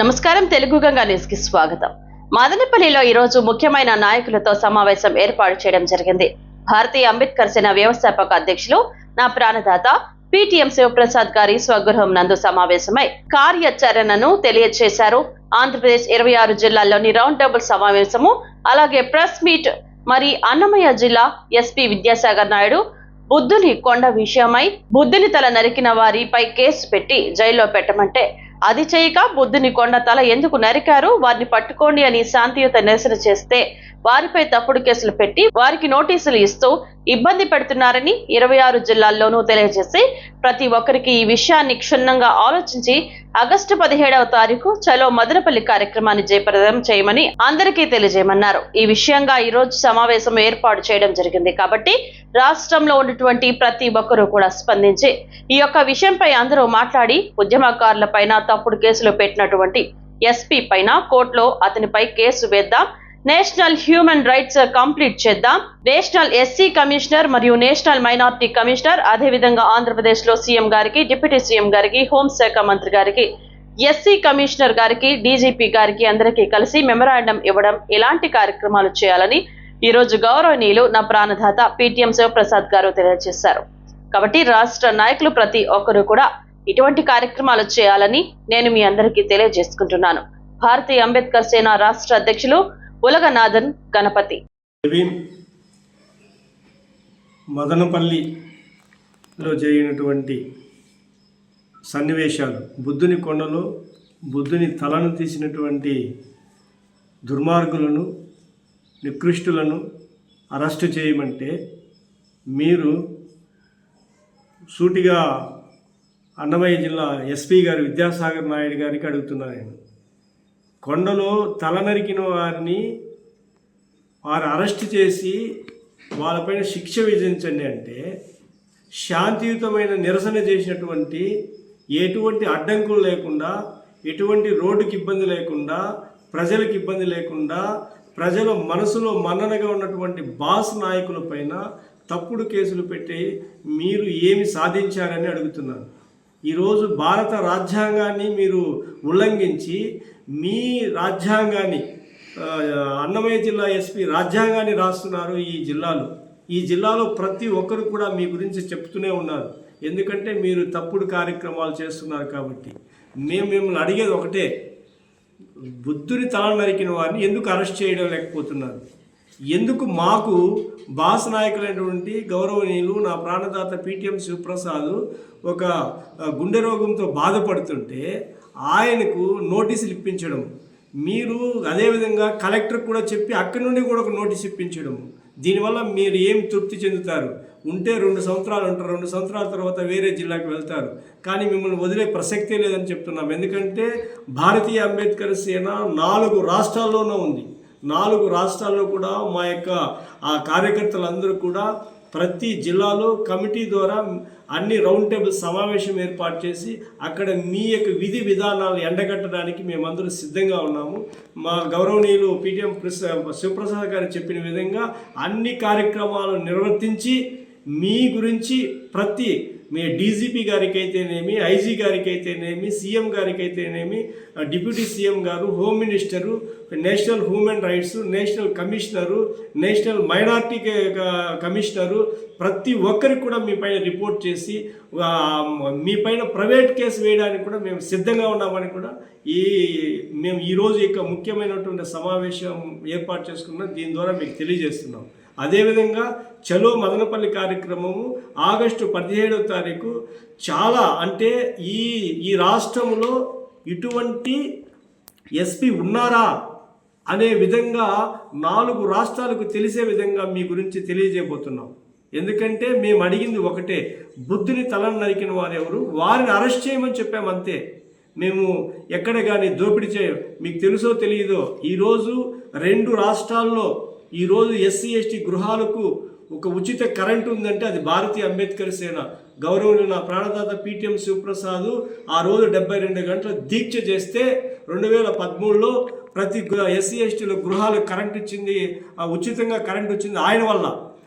నమస్కారం తెలుగు గంగా న్యూస్కి స్వాగతం. మదనపల్లిలో ఈ రోజు ముఖ్యమైన నాయకులతో సమావేశం ఏర్పాటు చేయడం జరిగింది. భారతీయ అంబేద్కర్ సేన వ్యవస్థాపక అధ్యక్షులు నా ప్రాణదాత పిటిఎం శివప్రసాద్ గారి స్వగృహం నందు సమావేశమై కార్యాచరణను తెలియజేశారు. ఆంధ్రప్రదేశ్ ఇరవై ఆరు జిల్లాల్లోని రౌండ్ టేబుల్ సమావేశము అలాగే ప్రెస్ మీట్ మరి అన్నమయ్య జిల్లా ఎస్పీ విద్యాసాగర్ నాయుడు బుద్ధుని కొండ విషయమై బుద్ధుని తల నరికిన వారిపై కేసు పెట్టి జైల్లో పెట్టమంటే అది చేయక బుద్ధుని కొండ తల ఎందుకు నరికారు? వారిని పట్టుకోండి అని శాంతియుత నిరసన చేస్తే వారిపై తప్పుడు కేసులు పెట్టి వారికి నోటీసులు ఇస్తూ ఇబ్బంది పెడుతున్నారని ఇరవై ఆరు జిల్లాల్లోనూ తెలియజేసి ప్రతి ఒక్కరికి ఈ విషయాన్ని క్షుణ్ణంగా ఆలోచించి ఆగస్టు పదిహేడవ తారీఖు చలో మదనపల్లి కార్యక్రమాన్ని జయప్రదం చేయమని అందరికీ తెలియజేయమన్నారు. ఈ విషయంగా ఈ రోజు సమావేశం ఏర్పాటు చేయడం జరిగింది కాబట్టి రాష్ట్రంలో ఉన్నటువంటి ప్రతి ఒక్కరూ కూడా స్పందించి ఈ యొక్క విషయంపై అందరూ మాట్లాడి ఉద్యమకారుల పైన తప్పుడు కేసులు పెట్టినటువంటి ఎస్పీ పైన కోర్టులో అతనిపై కేసు వేద్దాం. నేషనల్ హ్యూమన్ రైట్స్ కంప్లీట్ చేద్దాం. నేషనల్ ఎస్సీ కమిషనర్ మరియు నేషనల్ మైనారిటీ కమిషనర్ అదేవిధంగా ఆంధ్రప్రదేశ్లో సీఎం గారికి డిప్యూటీ సీఎం గారికి హోంశాఖ మంత్రి గారికి ఎస్సీ కమిషనర్ గారికి డీజీపీ గారికి అందరికీ కలిసి మెమరాండం ఇవ్వడం ఇలాంటి కార్యక్రమాలు చేయాలని ఈరోజు గౌరవనీయులు నా ప్రాణదాత పిటిఎం శివప్రసాద్ గారు తెలియజేశారు. కాబట్టి రాష్ట్ర నాయకులు ప్రతి ఒక్కరూ కూడా ఇటువంటి కార్యక్రమాలు చేయాలని నేను మీ అందరికీ తెలియజేసుకుంటున్నాను. భారతీయ అంబేద్కర్ సేన రాష్ట్ర అధ్యక్షులు ఉలగనాథన్ గణపతి. మదనపల్లిలో జరిగినటువంటి సన్నివేశాలు బుద్ధుని కొండలో బుద్ధుని తలను తీసినటువంటి దుర్మార్గులను నికృష్టులను అరెస్టు చేయమంటే మీరు సూటిగా అన్నమయ్య జిల్లా ఎస్పీ గారు విద్యాసాగర్ నాయుడు గారికి అడుగుతున్నాను నేను. కొండలో తలనరికిన వారిని వారు అరెస్ట్ చేసి వాళ్ళపైన శిక్ష విధించండి అంటే శాంతియుతమైన నిరసన చేసినటువంటి ఎటువంటి అడ్డంకులు లేకుండా ఎటువంటి రోడ్డుకి ఇబ్బంది లేకుండా ప్రజలకు ఇబ్బంది లేకుండా ప్రజల మనసులో మన్ననగా ఉన్నటువంటి బాస్ నాయకుల పైన తప్పుడు కేసులు పెట్టి మీరు ఏమి సాధించారని అడుగుతున్నాను. ఈరోజు భారత రాజ్యాంగాన్ని మీరు ఉల్లంఘించి మీ రాజ్యాంగాన్ని అన్నమయ్య జిల్లా ఎస్పీ రాజ్యాంగాన్ని రాస్తున్నారు ఈ జిల్లాలో. ఈ జిల్లాలో ప్రతి ఒక్కరు కూడా మీ గురించి చెప్తూనే ఉన్నారు. ఎందుకంటే మీరు తప్పుడు కార్యక్రమాలు చేస్తున్నారు కాబట్టి. మేము మిమ్మల్ని అడిగేది ఒకటే బుద్ధుని తల నరికిన వారిని ఎందుకు అరెస్ట్ చేయడం లేకపోతున్నారు? ఎందుకు మాకు బాస్ నాయకులైనటువంటి గౌరవనీయులు నా ప్రాణదాత పీటీఎం శివప్రసాద్ ఒక గుండె రోగంతో బాధపడుతుంటే ఆయనకు నోటీసులు ఇప్పించడం మీరు అదేవిధంగా కలెక్టర్ కూడా చెప్పి అక్కడి నుండి కూడా ఒక నోటీస్ ఇప్పించడం దీనివల్ల మీరు ఏం తృప్తి చెందుతారు? ఉంటే రెండు సంవత్సరాలు ఉంటారు రెండు సంవత్సరాల తర్వాత వేరే జిల్లాకు వెళ్తారు. కానీ మిమ్మల్ని వదిలే ప్రసక్తే లేదని చెప్తున్నాం. ఎందుకంటే భారతీయ అంబేద్కర్ సేన నాలుగు రాష్ట్రాల్లోనూ ఉంది. నాలుగు రాష్ట్రాల్లో కూడా మా యొక్క ఆ కార్యకర్తలందరూ కూడా ప్రతి జిల్లాలో కమిటీ ద్వారా అన్ని రౌండ్ టేబుల్ సమావేశం ఏర్పాటు చేసి అక్కడ మీ యొక్క విధి విధానాలు ఎండగట్టడానికి మేమందరూ సిద్ధంగా ఉన్నాము. మా గౌరవనీయులు పిటిఎం శివప్రసాద్ గారు చెప్పిన విధంగా అన్ని కార్యక్రమాలు నిర్వర్తించి మీ గురించి ప్రతి మీ డీజీపీ గారికి అయితేనేమి ఐజీ గారికి అయితేనేమి సీఎం గారికి అయితేనేమి డిప్యూటీ సీఎం గారు home minister national human rights national commissioner national minority commissioner ప్రతి ఒక్కరికి కూడా మీ పైన రిపోర్ట్ చేసి మీ పైన ప్రైవేట్ కేసు వేయడానికి కూడా మేము సిద్ధంగా ఉన్నామని కూడా ఈ మేము ఈరోజు యొక్క ముఖ్యమైనటువంటి సమావేశం ఏర్పాటు చేసుకున్నాం. దీని ద్వారా మీకు తెలియజేస్తున్నాం. అదేవిధంగా చలో మదనపల్లి కార్యక్రమము ఆగస్టు పదిహేడవ తారీఖు చాలా అంటే ఈ ఈ రాష్ట్రంలో ఇటువంటి ఎస్పీ ఉన్నారా అనే విధంగా నాలుగు రాష్ట్రాలకు తెలిసే విధంగా మీ గురించి తెలియజేయబోతున్నాం. ఎందుకంటే మేము అడిగింది ఒకటే బుద్ధుని తలను నరికిన వారు ఎవరు? వారిని అరెస్ట్ చేయమని చెప్పామంతే మేము ఎక్కడ కానీ దోపిడీ చేయం. మీకు తెలుసో తెలియదో ఈరోజు రెండు రాష్ట్రాల్లో ఈరోజు ఎస్సీ ఎస్టీ గృహాలకు ఒక ఉచిత కరెంట్ ఉందంటే అది భారతీయ అంబేద్కర్ సేన. గౌరవులు నా ప్రాణదాత పీటీఎం శివప్రసాద్ ఆ రోజు డెబ్బై రెండు గంటల దీక్ష చేస్తే రెండు వేల పదమూడులో ప్రతి ఎస్సీ ఎస్టీల గృహాలకు కరెంట్ ఇచ్చింది ఉచితంగా కరెంట్ వచ్చింది ఆయన వల్ల.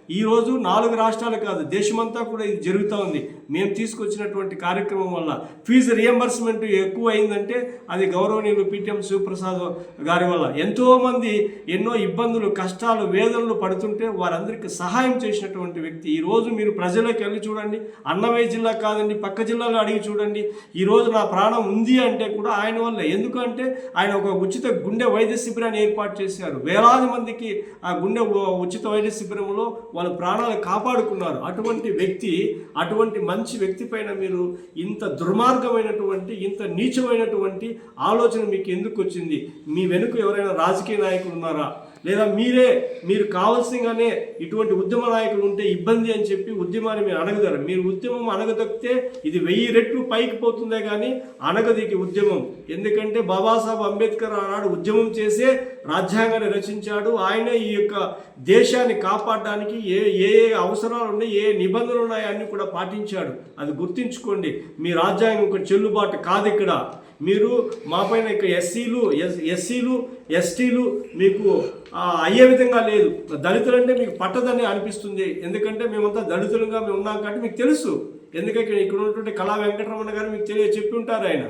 ఈరోజు నాలుగు రాష్ట్రాలు కాదు దేశమంతా కూడా ఇది జరుగుతూ ఉంది. మేము తీసుకొచ్చినటువంటి కార్యక్రమం వల్ల ఫీజు రియంబర్స్మెంట్ ఎక్కువ అయిందంటే అది గౌరవనీయులు పిటిఎం శివప్రసాద్ గారి వల్ల. ఎంతోమంది ఎన్నో ఇబ్బందులు కష్టాలు వేదనలు పడుతుంటే వారందరికీ సహాయం చేసినటువంటి వ్యక్తి. ఈరోజు మీరు ప్రజలకు వెళ్ళి చూడండి. అన్నమయ్య జిల్లా కాదండి పక్క జిల్లాలో అడిగి చూడండి. ఈరోజు నా ప్రాణం ఉంది అంటే కూడా ఆయన వల్ల. ఎందుకంటే ఆయన ఒక ఉచిత గుండె వైద్య శిబిరాన్ని ఏర్పాటు చేశారు. వేలాది మందికి ఆ గుండె ఉచిత వైద్య శిబిరంలో వాళ్ళ ప్రాణాలు కాపాడుకున్నారు. అటువంటి వ్యక్తి అటువంటి మంచి వ్యక్తి పైన మీరు ఇంత దుర్మార్గమైనటువంటి ఇంత నీచమైనటువంటి ఆలోచన మీకు ఎందుకు వచ్చింది? మీ వెనుక ఎవరైనా రాజకీయ నాయకులు ఉన్నారా? లేదా మీరే మీరు కావాల్సింగానే ఇటువంటి ఉద్యమ నాయకులు ఉంటే ఇబ్బంది అని చెప్పి ఉద్యమాన్ని మీరు అడగదారు మీరు ఉద్యమం అనగదొక్కితే ఇది వెయ్యి రెట్లు పైకి పోతుందే కానీ అణగదికి ఉద్యమం. ఎందుకంటే బాబాసాహెబ్ అంబేద్కర్ ఆనాడు ఉద్యమం చేసే రాజ్యాంగాన్ని రచించాడు. ఆయనే ఈ యొక్క దేశాన్ని కాపాడడానికి ఏ ఏ అవసరాలు ఉన్నాయి ఏ నిబంధనలు ఉన్నాయి అన్ని కూడా పాటించాడు. అది గుర్తించుకోండి. మీ రాజ్యాంగం ఒక చెల్లుబాటు కాదు ఇక్కడ. మీరు మా పైన ఇక ఎస్సీలు ఎస్ ఎస్సీలు ఎస్టీలు మీకు అయ్యే విధంగా లేదు. దళితులంటే మీకు పట్టదని అనిపిస్తుంది. ఎందుకంటే మేమంతా దళితులుగా మేము ఉన్నాం కాబట్టి మీకు తెలుసు. ఎందుకంటే ఇక్కడ ఉన్నటువంటి కళా వెంకటరమణ గారు మీకు తెలియ చెప్పి ఉంటారు ఆయన.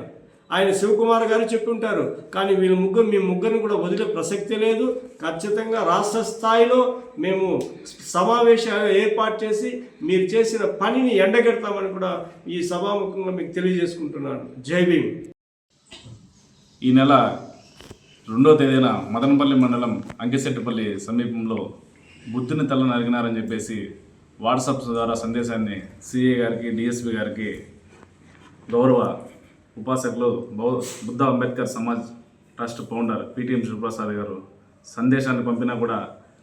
ఆయన శివకుమార్ గారు చెప్పుంటారు కానీ వీళ్ళ ముగ్గురు మీ ముగ్గురిని కూడా వదిలే ప్రసక్తి లేదు. ఖచ్చితంగా రాష్ట్ర స్థాయిలో మేము సమావేశాలు ఏర్పాటు చేసి మీరు చేసిన పనిని ఎండగెడతామని కూడా ఈ సభాముఖంగా మీకు తెలియజేసుకుంటున్నాను. జై భీమ్. ఈ నెల రెండో తేదీన మదనపల్లి మండలం అంకిశెట్టిపల్లి సమీపంలో బుద్ధుని తల నరిగినారని చెప్పేసి వాట్సాప్ ద్వారా సందేశాన్ని సిఏ గారికి డిఎస్పి గారికి గౌరవ ఉపాసకులు బౌ Buddha Ambedkar Samaj trust founder PTM Sivaprasad గారు సందేశాన్ని పంపినా కూడా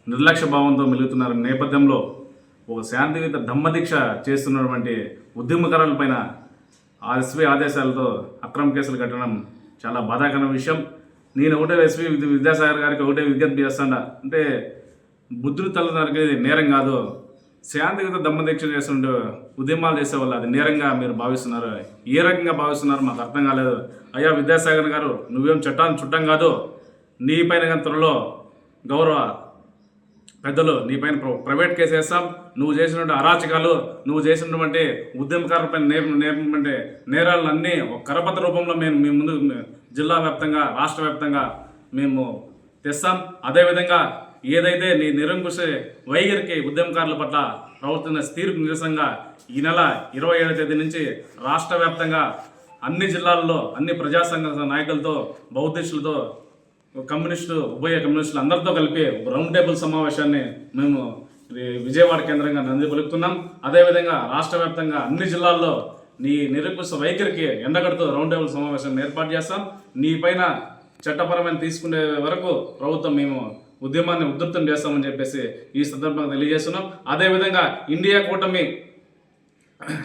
నిర్లక్ష్య భావంతో మెలుగుతున్న నేపథ్యంలో ఒక శాంతియుత దమ్మదీక్ష చేస్తున్నటువంటి ఉద్యమకారులపైన ఆ ఆదేశాలతో అక్రమ కేసులు కట్టడం చాలా బాధాకరమైన విషయం. నేను ఒకటే ఎస్వి విద్యాసాగర్ గారికి ఒకటే విజ్ఞప్తి చేస్తాను అంటే బుద్ధుడు తల్లిదండ్రికి నేరం కాదు. శాంతియుత దమ్మదీక్ష చేస్తుంటే ఉద్యమాలు చేసేవాళ్ళు అది నేరంగా మీరు భావిస్తున్నారు. ఏ రకంగా భావిస్తున్నారు మాకు అర్థం కాలేదు. అయ్యా విద్యాసాగర్ గారు నువ్వేం చట్టాన్ని చుట్టం కాదు. నీ పైన త్వరలో గౌరవ పెద్దలు నీ పైన ప్ర- ప్రైవేట్ కేసు వేస్తాం. నువ్వు చేసినటువంటి అరాచకాలు నువ్వు చేసినటువంటి ఉద్యమకారులపైన నే నేర్పమంటే నేరాలను ఒక కరపత్ర రూపంలో మేము మీ ముందు జిల్లా వ్యాప్తంగా రాష్ట్ర వ్యాప్తంగా మేము తెస్తాం. అదేవిధంగా ఏదైతే నీ నిరంకుశ వైఖరికి ఉద్యమకారుల పట్ల ప్రవర్తన తీర్పు నిరసనగా ఈ నెల ఇరవై ఏడవ తేదీ నుంచి రాష్ట్ర వ్యాప్తంగా అన్ని జిల్లాల్లో అన్ని ప్రజా సంఘ నాయకులతో బౌద్ధిస్టులతో కమ్యూనిస్టు ఉభయ కమ్యూనిస్టులు అందరితో కలిపి రౌండ్ టేబుల్ సమావేశాన్ని మేము విజయవాడ కేంద్రంగా నంది పలుకుతున్నాం. అదేవిధంగా రాష్ట్ర వ్యాప్తంగా అన్ని జిల్లాల్లో నీ నిరంకుశ వైఖరికి ఎండగడుతూ రౌండ్ టేబుల్ సమావేశాన్ని ఏర్పాటు చేస్తాం. నీ పైన చట్టపరమైన తీసుకునే వరకు ప్రభుత్వం మేము ఉద్యమాన్ని ఉధృతం చేస్తామని చెప్పేసి ఈ సందర్భంగా తెలియజేస్తున్నాం. అదేవిధంగా ఇండియా కూటమి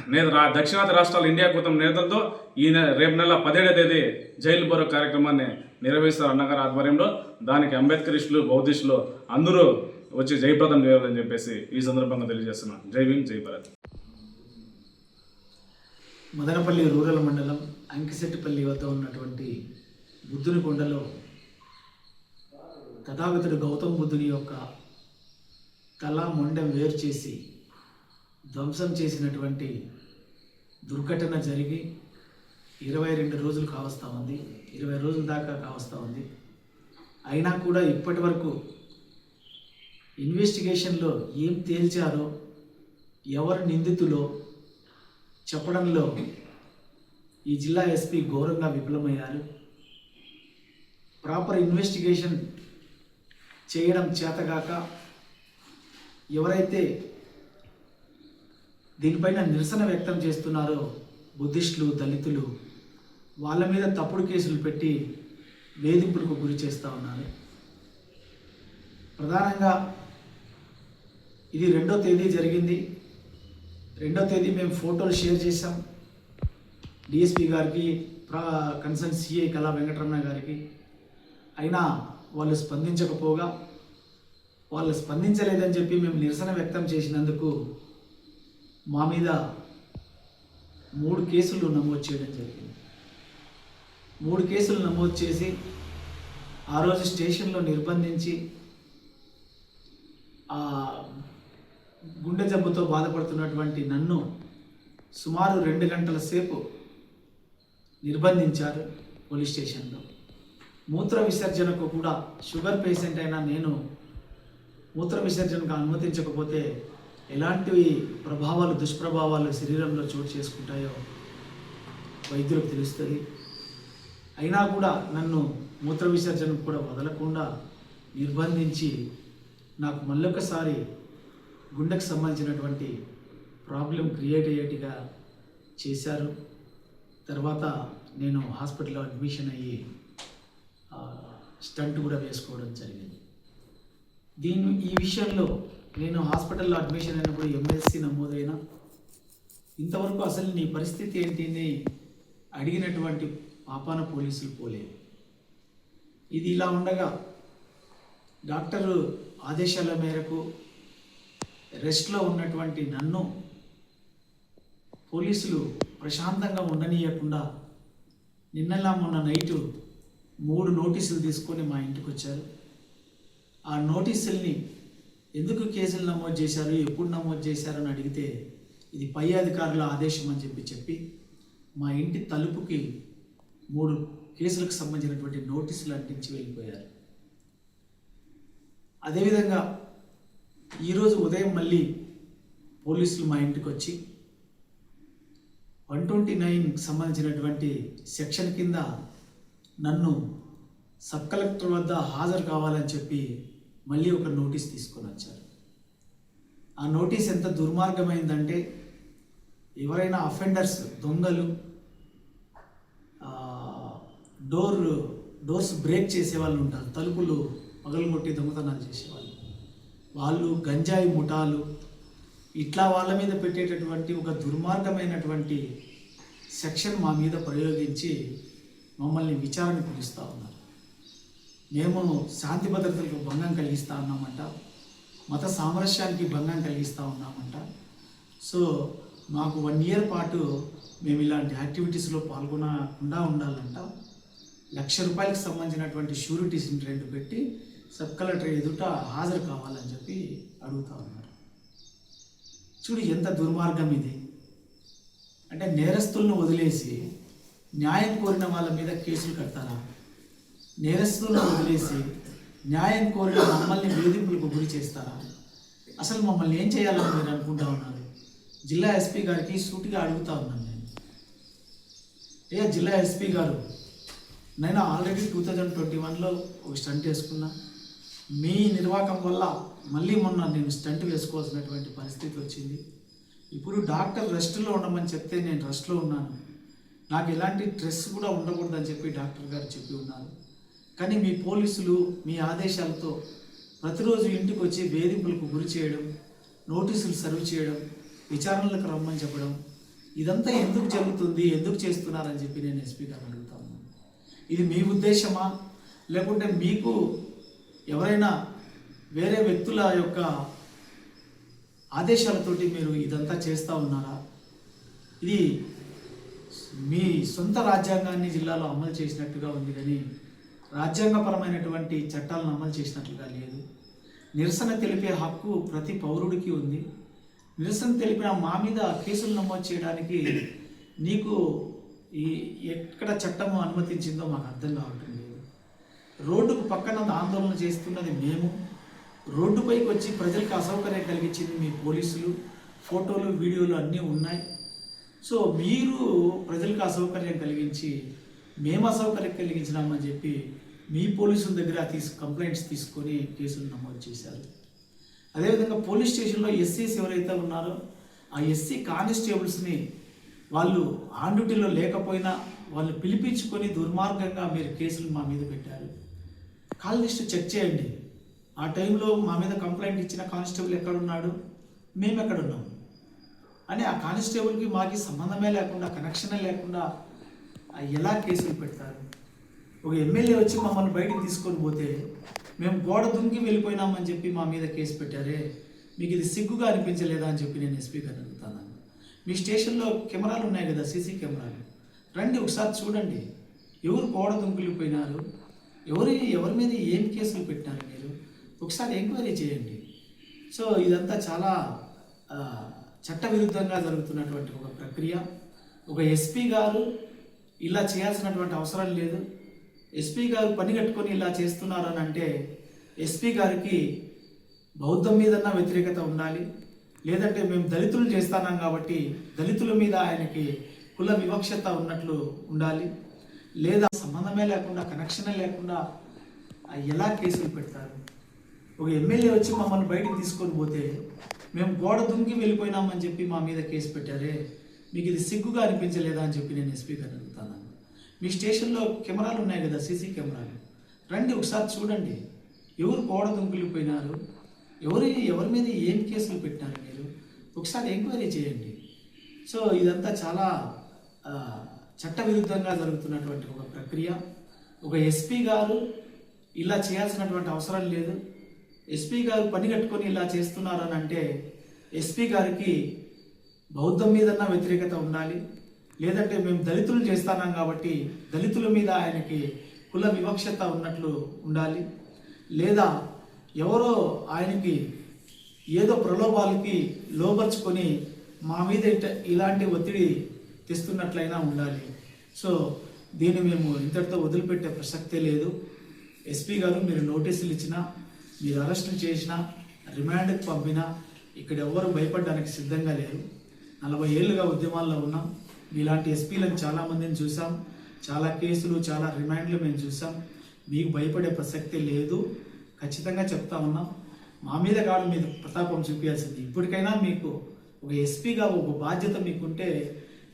నేను రా దక్షిణాది రాష్ట్రాల ఇండియా కూటమి నేతలతో ఈ రేపు నెల పదిహేడవ తేదీ జైలు బరో కార్యక్రమాన్ని నిర్వహిస్తారు అన్నగారి ఆధ్వర్యంలో. దానికి అంబేద్కరిస్టులు బౌద్ధిస్టులు అందరూ వచ్చి జయప్రదం చేయాలని చెప్పేసి ఈ సందర్భంగా తెలియజేస్తున్నాను జై భీమ్ జై భారత్. మదనపల్లి రూరల్ మండలం అంకిశెట్టిపల్లి వద్ద ఉన్నటువంటి బుద్ధుని కొండలో తథాగతుడు గౌతమ బుద్ధుని యొక్క తల మొండెం వేరు చేసి ధ్వంసం చేసినటువంటి దుర్ఘటన జరిగి ఇరవై రెండు రోజులు కావస్తూ ఉంది. ఇరవై రోజుల దాకా కావస్తూ ఉంది. అయినా కూడా ఇప్పటి వరకు ఇన్వెస్టిగేషన్లో ఏం తేల్చారో ఎవరు నిందితులో చెప్పడంలో ఈ జిల్లా ఎస్పీ ఘోరంగా విఫలమయ్యారు. ప్రాపర్ ఇన్వెస్టిగేషన్ చేయడం చేతగాక ఎవరైతే దీనిపైన నిరసన వ్యక్తం చేస్తున్నారో బుద్ధిస్టులు దళితులు వాళ్ళ మీద తప్పుడు కేసులు పెట్టి వేధింపులకు గురి చేస్తూ ఉన్నారు. ప్రధానంగా ఇది రెండో తేదీ జరిగింది. రెండో తేదీ మేము ఫోటోలు షేర్ చేసాం డిఎస్పి గారికి ప్రా కన్సర్న్ సిఐ కళా వెంకటరమణ గారికి. అయినా వాళ్ళు స్పందించకపోగా వాళ్ళు స్పందించలేదని చెప్పి మేము నిరసన వ్యక్తం చేసినందుకు మా మీద మూడు కేసులు నమోదు చేయడం జరిగింది. మూడు కేసులు నమోదు చేసి ఆ రోజు స్టేషన్లో నిర్బంధించి ఆ గుండె జబ్బుతో బాధపడుతున్నటువంటి నన్ను సుమారు రెండు గంటల సేపు నిర్బంధించారు పోలీస్ స్టేషన్లో. మూత్ర విసర్జనకు కూడా షుగర్ పేషెంట్ అయినా నేను మూత్ర విసర్జనకు అనుమతించకపోతే ఎలాంటి ప్రభావాలు దుష్ప్రభావాలు శరీరంలో చోటు చేసుకుంటాయో వైద్యులకు తెలుస్తుంది. అయినా కూడా నన్ను మూత్ర విసర్జనకు కూడా వదలకుండా నిర్బంధించి నాకు మళ్ళొకసారి గుండెకు సంబంధించినటువంటి ప్రాబ్లం క్రియేట్ అయ్యేట్టుగా చేశారు. తర్వాత నేను హాస్పిటల్లో అడ్మిషన్ అయ్యి స్టంట్ కూడా వేసుకోవడం జరిగింది. దీని ఈ విషయంలో నేను హాస్పిటల్లో అడ్మిషన్ అయినప్పుడు ఎంఎస్సి నమోదైన ఇంతవరకు అసలు నీ పరిస్థితి ఏంటి అని అడిగినటువంటి పాపాన పోలీసులు పోలేదు. ఇది ఇలా ఉండగా డాక్టర్ ఆదేశాల మేరకు రెస్ట్లో ఉన్నటువంటి నన్ను పోలీసులు ప్రశాంతంగా ఉండనీయకుండా నిన్నలా మొన్న నైటు మూడు నోటీసులు తీసుకొని మా ఇంటికి వచ్చారు ఆ నోటీసుల్ని ఎందుకు కేసులు నమోదు చేశారు ఎప్పుడు నమోదు చేశారు అని అడిగితే ఇది పై అధికారుల ఆదేశం అని చెప్పి చెప్పి మా ఇంటి తలుపుకి మూడు కేసులకు సంబంధించినటువంటి నోటీసులు అంటించి వెళ్ళిపోయారు. అదేవిధంగా ఈరోజు ఉదయం మళ్ళీ పోలీసులు మా ఇంటికి వచ్చి వన్ ట్వంటీ నైన్కి సంబంధించినటువంటి సెక్షన్ కింద నన్ను సబ్ కలెక్టర్ వద్ద హాజరు కావాలని చెప్పి మళ్ళీ ఒక నోటీస్ తీసుకొని వచ్చారు. ఆ నోటీస్ ఎంత దుర్మార్గమైందంటే ఎవరైనా అఫెండర్స్ దొంగలు డోర్ డోర్స్ బ్రేక్ చేసే వాళ్ళు ఉంటారు. తలుపులు పగలగొట్టి దొంగతనాలు చేసేవాళ్ళు. వాళ్ళు గంజాయి ముఠాలు ఇట్లా వాళ్ళ మీద పెట్టేటటువంటి ఒక దుర్మార్గమైనటువంటి సెక్షన్ మా మీద ప్రయోగించి మమ్మల్ని విచారణ పిలుస్తూ ఉన్నారు. మేము శాంతి భద్రతలకు భంగం కలిగిస్తూ ఉన్నామంట. మత సామరస్యానికి భంగం కలిగిస్తూ ఉన్నామంట. సో మాకు వన్ ఇయర్ పాటు మేము ఇలాంటి యాక్టివిటీస్లో పాల్గొనకుండా ఉండాలంట. లక్ష రూపాయలకు సంబంధించినటువంటి షూరిటీస్ని రెండు పెట్టి సబ్ కలెక్టర్ ఎదుట హాజరు కావాలని చెప్పి అడుగుతా ఉన్నారు. చూడు ఎంత దుర్మార్గం ఇది. అంటే నేరస్తులను వదిలేసి న్యాయం కోరిన వాళ్ళ మీద కేసులు కడతారా? నేరస్తులను వదిలేసి న్యాయం కోరిన మమ్మల్ని వేధింపులకు గురి చేస్తారా? అసలు మమ్మల్ని ఏం చేయాలని మీరు అనుకుంటా ఉన్నారు. జిల్లా ఎస్పీ గారికి సూటిగా అడుగుతా ఉన్నాను నేను. ఏ జిల్లా ఎస్పీ గారు నేను ఆల్రెడీ టూ థౌజండ్ ట్వంటీ వన్లో ఒక స్టంట్ వేసుకున్నా. మీ నిర్వాహకం వల్ల మళ్ళీ మొన్న నేను స్టంట్ వేసుకోవాల్సినటువంటి పరిస్థితి వచ్చింది. ఇప్పుడు డాక్టర్ రెస్ట్లో ఉండమని చెప్తే నేను రెస్ట్లో ఉన్నాను. నాకు ఎలాంటి స్ట్రెస్ కూడా ఉండకూడదని చెప్పి డాక్టర్ గారు చెప్పి ఉన్నారు. కానీ మీ పోలీసులు మీ ఆదేశాలతో ప్రతిరోజు ఇంటికి వచ్చి వేధింపులకు గురి చేయడం నోటీసులు సర్వ్ చేయడం విచారణలకు రమ్మని చెప్పడం ఇదంతా ఎందుకు జరుగుతుంది ఎందుకు చేస్తున్నారని చెప్పి నేను ఎస్పీ గారిని అడుగుతాను ఇది మీ ఉద్దేశమా? లేకుంటే మీకు ఎవరైనా వేరే వ్యక్తుల యొక్క ఆదేశాలతోటి మీరు ఇదంతా చేస్తూ ఉన్నారా? ఇది మీ సొంత రాజ్యాంగాన్ని జిల్లాలో అమలు చేసినట్టుగా ఉంది కానీ రాజ్యాంగపరమైనటువంటి చట్టాలను అమలు చేసినట్లుగా లేదు. నిరసన తెలిపే హక్కు ప్రతి పౌరుడికి ఉంది. నిరసన తెలిపిన మా మీద కేసులు నమోదు చేయడానికి నీకు ఈ ఎక్కడ చట్టము అనుమతించిందో మాకు అర్థం కావటం లేదు. రోడ్డుకు పక్కన ఆందోళన చేస్తున్నది మేము. రోడ్డుపైకి వచ్చి ప్రజలకు అసౌకర్యం కలిగించింది మీ పోలీసులు. ఫోటోలు వీడియోలు అన్నీ ఉన్నాయి. సో మీరు ప్రజలకు అసౌకర్యం కలిగించి మేము అసౌకర్యం కలిగించినామని చెప్పి మీ పోలీసుల దగ్గర తీసు కంప్లైంట్స్ తీసుకొని కేసులు నమోదు చేశారు. అదేవిధంగా పోలీస్ స్టేషన్లో ఎస్సీస్ ఎవరైతే ఉన్నారో ఆ ఎస్సీ కానిస్టేబుల్స్ని వాళ్ళు ఆన్ డ్యూటీలో లేకపోయినా వాళ్ళు పిలిపించుకొని దుర్మార్గంగా మీరు కేసులు మా మీద పెట్టారు. కాల్ లిస్ట్ చెక్ చేయండి. ఆ టైంలో మా మీద కంప్లైంట్ ఇచ్చిన కానిస్టేబుల్ ఎక్కడున్నాడు? మేము ఎక్కడున్నాం అని ఆ కానిస్టేబుల్కి మాకి సంబంధమే లేకుండా కనెక్షనే లేకుండా ఎలా కేసులు పెడతారు? ఒక ఎమ్మెల్యే వచ్చి మమ్మల్ని బయటికి తీసుకొని పోతే మేము గోడ దుంకి వెళ్ళిపోయినామని చెప్పి మా మీద కేసు పెట్టారే. మీకు ఇది సిగ్గుగా అనిపించలేదా అని చెప్పి నేను ఎస్పీ గారిని అడుగుతాను. మీ స్టేషన్లో కెమెరాలు ఉన్నాయి కదా సీసీ కెమెరాలు. రండి ఒకసారి చూడండి. ఎవరు గోడ దుంకులిపోయినారు ఎవరి ఎవరి మీద ఏం కేసులు పెట్టినారు మీరు? ఒకసారి ఎంక్వైరీ చేయండి. సో ఇదంతా చాలా చట్టవిరుద్ధంగా జరుగుతున్నటువంటి ఒక ప్రక్రియ. ఒక ఎస్పీ గారు ఇలా చేయాల్సినటువంటి అవసరం లేదు. ఎస్పీ గారు పని కట్టుకొని ఇలా చేస్తున్నారు అని అంటే ఎస్పీ గారికి బౌద్ధం మీదన్నా వ్యతిరేకత ఉండాలి. లేదంటే మేము దళితులు చేస్తున్నాం కాబట్టి దళితుల మీద ఆయనకి కుల వివక్షత ఉన్నట్లు ఉండాలి. లేదా సంబంధమే లేకుండా కనెక్షనే లేకుండా ఎలా కేసులు పెడతారు? ఒక ఎమ్మెల్యే వచ్చి మమ్మల్ని బయటికి తీసుకొని పోతే మేము గోడ దుంకి వెళ్ళిపోయినామని చెప్పి మా మీద కేసు పెట్టారే. మీకు ఇది సిగ్గుగా అనిపించలేదా అని చెప్పి నేను ఎస్పీ గారిని అడుగుతాను. మీ స్టేషన్లో కెమెరాలు ఉన్నాయి కదా సీసీ కెమెరాలు. రండి ఒకసారి చూడండి. ఎవరు గోడ దుంకులిపోయినారు ఎవరు ఎవరి మీద ఏం కేసులు పెట్టినారు మీరు? ఒకసారి ఎంక్వైరీ చేయండి. సో ఇదంతా చాలా చట్టవిరుద్ధంగా జరుగుతున్నటువంటి ఒక ప్రక్రియ. ఒక ఎస్పీ గారు ఇలా చేయాల్సినటువంటి అవసరం లేదు. ఎస్పీ గారు పని కట్టుకొని ఇలా చేస్తున్నారు అని అంటే ఎస్పీ గారికి బౌద్ధం మీదన్నా వ్యతిరేకత ఉండాలి లేదంటే మేము దళితులు చేస్తున్నాం కాబట్టి దళితుల మీద ఆయనకి కుల వివక్షత ఉన్నట్లు ఉండాలి లేదా ఎవరో ఆయనకి ఏదో ప్రలోభాలకి లోపరుచుకొని మా మీద ఇలాంటి ఒత్తిడి తెస్తున్నట్లయినా ఉండాలి. సో దీన్ని మేము ఇంతటితో వదిలిపెట్టే ప్రసక్తే లేదు. ఎస్పీ గారు మీరు నోటీసులు ఇచ్చినా మీరు అరెస్ట్ చేసినా రిమాండ్కి పంపినా ఇక్కడ ఎవరు భయపడడానికి సిద్ధంగా లేరు. నలభై ఏళ్ళుగా ఉద్యమాల్లో ఉన్నాం. మీలాంటి ఎస్పీలను చాలామందిని చూసాం. చాలా కేసులు చాలా రిమాండ్లు మేము చూసాం. మీకు భయపడే ప్రసక్తే లేదు. ఖచ్చితంగా చెప్తా ఉన్నాం మా మీద కాదు మీరు ప్రతాపం చూపించాల్సింది. ఇప్పటికైనా మీకు ఒక ఎస్పీగా ఒక బాధ్యత మీకుంటే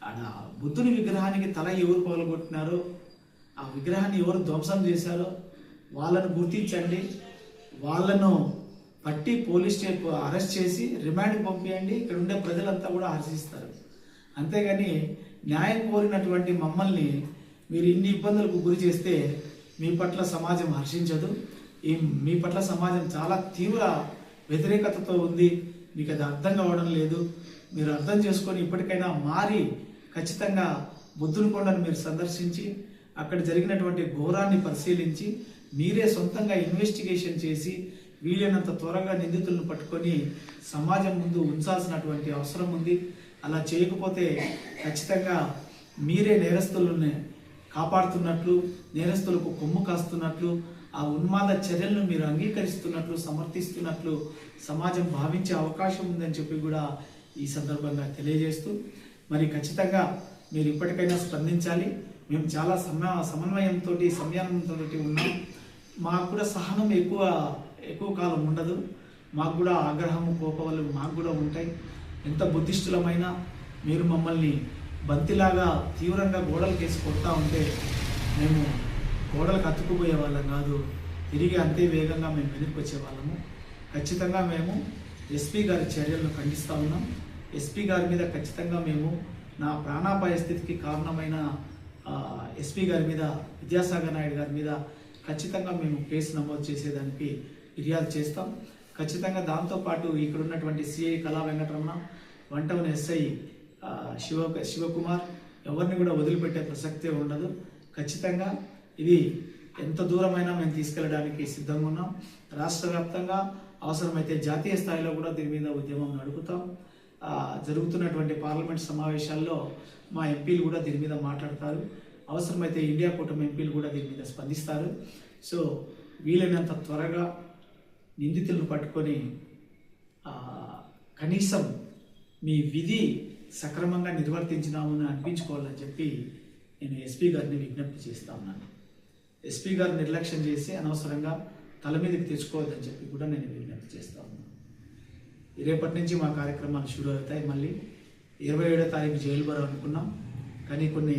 ఆడ బుద్ధుని విగ్రహానికి తల ఎవరు పగలగొట్టినారో ఆ విగ్రహాన్ని ఎవరు ధ్వంసం చేశారో వాళ్ళను గుర్తించండి. వాళ్ళను పట్టి పోలీస్ స్టేషన్ అరెస్ట్ చేసి రిమాండ్కి పంపించండి ఇక్కడ ఉండే ప్రజలంతా కూడా ఆశిస్తారు. అంతేగాని న్యాయం కోరినటువంటి మమ్మల్ని మీరు ఇన్ని ఇబ్బందులకు గురి చేస్తే మీ పట్ల సమాజం హర్షించదు. ఈ మీ పట్ల సమాజం చాలా తీవ్ర వ్యతిరేకతతో ఉంది. మీకు అది అర్థం కావడం లేదు. మీరు అర్థం చేసుకొని ఇప్పటికైనా మారి ఖచ్చితంగా బుద్ధుని కొండను మీరు సందర్శించి అక్కడ జరిగినటువంటి ఘోరాన్ని పరిశీలించి మీరే సొంతంగా ఇన్వెస్టిగేషన్ చేసి వీలైనంత త్వరగా నిందితులను పట్టుకొని సమాజం ముందు ఉంచాల్సినటువంటి అవసరం ఉంది. అలా చేయకపోతే ఖచ్చితంగా మీరే నేరస్తులని కాపాడుతున్నట్లు నేరస్తులకు కొమ్ము కాస్తున్నట్లు ఆ ఉన్మాద చర్యలను మీరు అంగీకరిస్తున్నట్లు సమర్థిస్తున్నట్లు సమాజం భావించే అవకాశం ఉందని చెప్పి కూడా ఈ సందర్భంగా తెలియజేస్తూ మరి ఖచ్చితంగా మీరు ఇప్పటికైనా స్పందించాలి. మేము చాలా సమ సమన్వయంతో సంయానంతో ఉన్నాం. మాకు కూడా సహనం ఎక్కువ ఎక్కువ కాలం ఉండదు. మాకు కూడా ఆగ్రహము కోపవలు మాకు కూడా ఉంటాయి. ఎంత బుద్ధిష్టులమైనా మీరు మమ్మల్ని బంతిలాగా తీవ్రంగా గోడలు కేసి కొడతా ఉంటే మేము గోడలకు అతుక్కుపోయే వాళ్ళం కాదు. తిరిగి అంతే వేగంగా మేము వెనక్కి వచ్చేవాళ్ళము ఖచ్చితంగా మేము ఎస్పీ గారి చర్యలను ఖండిస్తూ ఉన్నాం. ఎస్పీ గారి మీద ఖచ్చితంగా మేము నా ప్రాణాపాయ స్థితికి కారణమైన ఎస్పీ గారి మీద విద్యాసాగర్ నాయుడు గారి మీద ఖచ్చితంగా మేము కేసు నమోదు చేసేదానికి ఫిర్యాదు చేస్తాం. ఖచ్చితంగా దాంతోపాటు ఇక్కడ ఉన్నటువంటి సిఐ కళా వెంకటరమణ వంటవన ఎస్ఐ శివ శివకుమార్ ఎవరిని కూడా వదిలిపెట్టే ప్రసక్తే ఉండదు. ఖచ్చితంగా ఇది ఎంత దూరమైనా మేము తీసుకెళ్ళడానికి సిద్ధంగా ఉన్నాం. రాష్ట్ర వ్యాప్తంగా అవసరమైతే జాతీయ స్థాయిలో కూడా దీని మీద ఉద్యమం నడుపుతాం. జరుగుతున్నటువంటి పార్లమెంట్ సమావేశాల్లో మా ఎంపీలు కూడా దీని మీద మాట్లాడతారు. అవసరమైతే ఇండియా కూటమి ఎంపీలు కూడా దీని మీద స్పందిస్తారు. సో వీలైనంత త్వరగా నిందితులను పట్టుకొని కనీసం మీ విధి సక్రమంగా నిర్వర్తించినామని అనిపించుకోవాలని చెప్పి నేను ఎస్పీ గారిని విజ్ఞప్తి చేస్తా ఉన్నాను. ఎస్పీ గారు నిర్లక్ష్యం చేసి అనవసరంగా తల మీదకి తెచ్చుకోవద్దని చెప్పి కూడా నేను విజ్ఞప్తి చేస్తా ఉన్నాను. రేపటి నుంచి మా కార్యక్రమాలు షురూ అవుతాయి. మళ్ళీ ఇరవై ఏడో తారీఖు జైలు బరో అనుకున్నాం. కానీ కొన్ని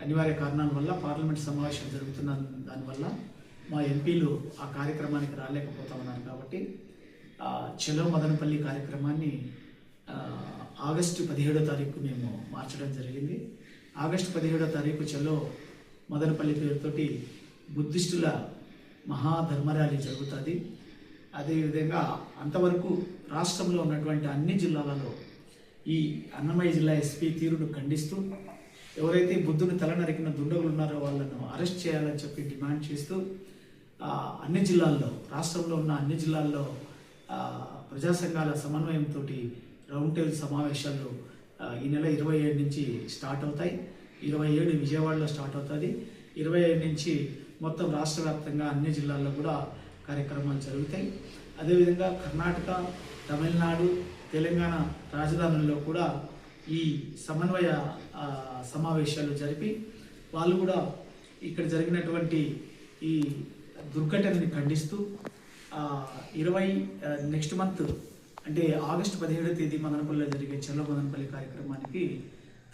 అనివార్య కారణాల వల్ల పార్లమెంట్ సమావేశం జరుగుతున్న దానివల్ల మా ఎంపీలు ఆ కార్యక్రమానికి రాలేకపోతా ఉన్నారు కాబట్టి ఆ, మదనపల్లి కార్యక్రమాన్ని ఆగస్టు పదిహేడో తారీఖు మేము మార్చడం జరిగింది. ఆగస్టు పదిహేడో తారీఖు చెలో మదనపల్లి పేరుతోటి బుద్ధిస్టుల మహాధర్మ ర్యాలీ జరుగుతుంది. అదేవిధంగా అంతవరకు రాష్ట్రంలో ఉన్నటువంటి అన్ని జిల్లాలలో ఈ అన్నమయ్య జిల్లా ఎస్పీ తీరును ఖండిస్తూ ఎవరైతే బుద్ధుని తల నరికిన దుండగులు ఉన్నారో వాళ్ళను అరెస్ట్ చేయాలని చెప్పి డిమాండ్ చేస్తూ అన్ని జిల్లాల్లో రాష్ట్రంలో ఉన్న అన్ని జిల్లాల్లో ప్రజా సంఘాల సమన్వయంతో రౌండ్ టేబుల్ సమావేశాలు ఈ నెల ఇరవై ఏడు నుంచి స్టార్ట్ అవుతాయి. ఇరవై ఏడు విజయవాడలో స్టార్ట్ అవుతుంది. ఇరవై ఏడు నుంచి మొత్తం రాష్ట్ర వ్యాప్తంగా అన్ని జిల్లాల్లో కూడా కార్యక్రమాలు జరుగుతాయి. అదేవిధంగా కర్ణాటక తమిళనాడు తెలంగాణ రాజధానుల్లో కూడా ఈ సమన్వయ సమావేశాలు జరిపి వాళ్ళు కూడా ఇక్కడ జరిగినటువంటి ఈ దుర్ఘటనని ఖండిస్తూ ఇరవై నెక్స్ట్ మంత్ అంటే ఆగస్టు పదిహేడవ తేదీ మదనపల్లిలో జరిగే చలో మదనపల్లి కార్యక్రమానికి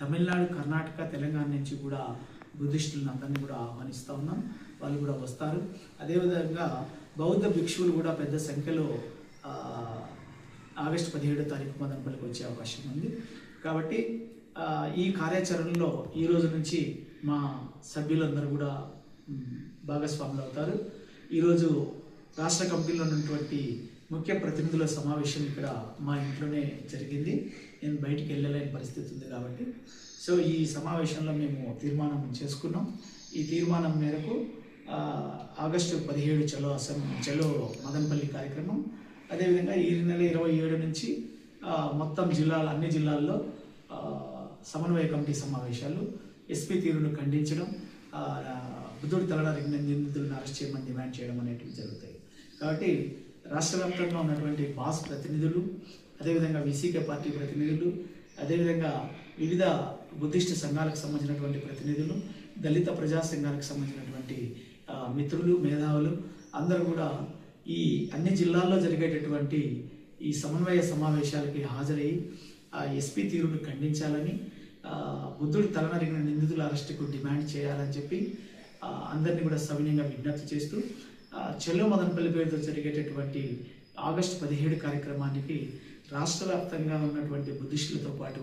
తమిళనాడు కర్ణాటక తెలంగాణ నుంచి కూడా బుద్ధిస్టులను అందరినీ కూడా ఆహ్వానిస్తూ ఉన్నాం. వాళ్ళు కూడా వస్తారు. అదేవిధంగా బౌద్ధ భిక్షువులు కూడా పెద్ద సంఖ్యలో ఆగస్టు పదిహేడో తారీఖు మదనపల్లికి వచ్చే అవకాశం ఉంది. కాబట్టి ఈ కార్యాచరణలో ఈ రోజు నుంచి మా సభ్యులందరూ కూడా భాగస్వాములు అవుతారు. ఈరోజు రాష్ట్ర కమిటీలో ఉన్నటువంటి ముఖ్య ప్రతినిధుల సమావేశం ఇక్కడ మా ఇంట్లోనే జరిగింది. నేను బయటికి వెళ్ళలేని పరిస్థితి ఉంది కాబట్టి. సో ఈ సమావేశంలో మేము తీర్మానం చేసుకున్నాం. ఈ తీర్మానం మేరకు ఆగస్టు పదిహేడు చలో అసెంబ్లీ చలో మదనపల్లి కార్యక్రమం అదేవిధంగా ఈ నెల ఇరవై ఏడు నుంచి మొత్తం జిల్లాల అన్ని జిల్లాల్లో సమన్వయ కమిటీ సమావేశాలు ఎస్పీ తీరును ఖండించడం బుద్ధుడి తలడానికి నిందితులను అరెస్ట్ చేయమని డిమాండ్ చేయడం అనేటివి జరుగుతాయి. కాబట్టి రాష్ట్ర వ్యాప్తంగా ఉన్నటువంటి బాస్ ప్రతినిధులు అదేవిధంగా విసికే పార్టీ ప్రతినిధులు అదేవిధంగా వివిధ బుద్ధిస్ట్ సంఘాలకు సంబంధించినటువంటి ప్రతినిధులు దళిత ప్రజా సంఘాలకు సంబంధించినటువంటి మిత్రులు మేధావులు అందరూ కూడా ఈ అన్ని జిల్లాల్లో జరిగేటటువంటి ఈ సమన్వయ సమావేశాలకి హాజరై ఆ ఎస్పీ తీరును ఖండించాలని బుద్ధుడు తలనరిగిన నిందితుల అరెస్టుకు డిమాండ్ చేయాలని చెప్పి అందరినీ కూడా సవినయంగా విజ్ఞప్తి చేస్తూ చెల్లో మదనపల్లి పేరుతో జరిగేటటువంటి ఆగస్టు పదిహేడు కార్యక్రమానికి రాష్ట్ర వ్యాప్తంగా ఉన్నటువంటి బుద్ధిస్టులతో పాటు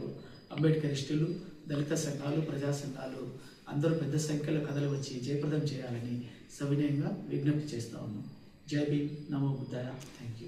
అంబేద్కరిస్టులు దళిత సంఘాలు ప్రజా సంఘాలు అందరూ పెద్ద సంఖ్యలో కథలు వచ్చి జయప్రదం చేయాలని సవినయంగా విజ్ఞప్తి చేస్తా ఉన్నాం. జై భీమ్. నమో బుద్ధాయ. Thank you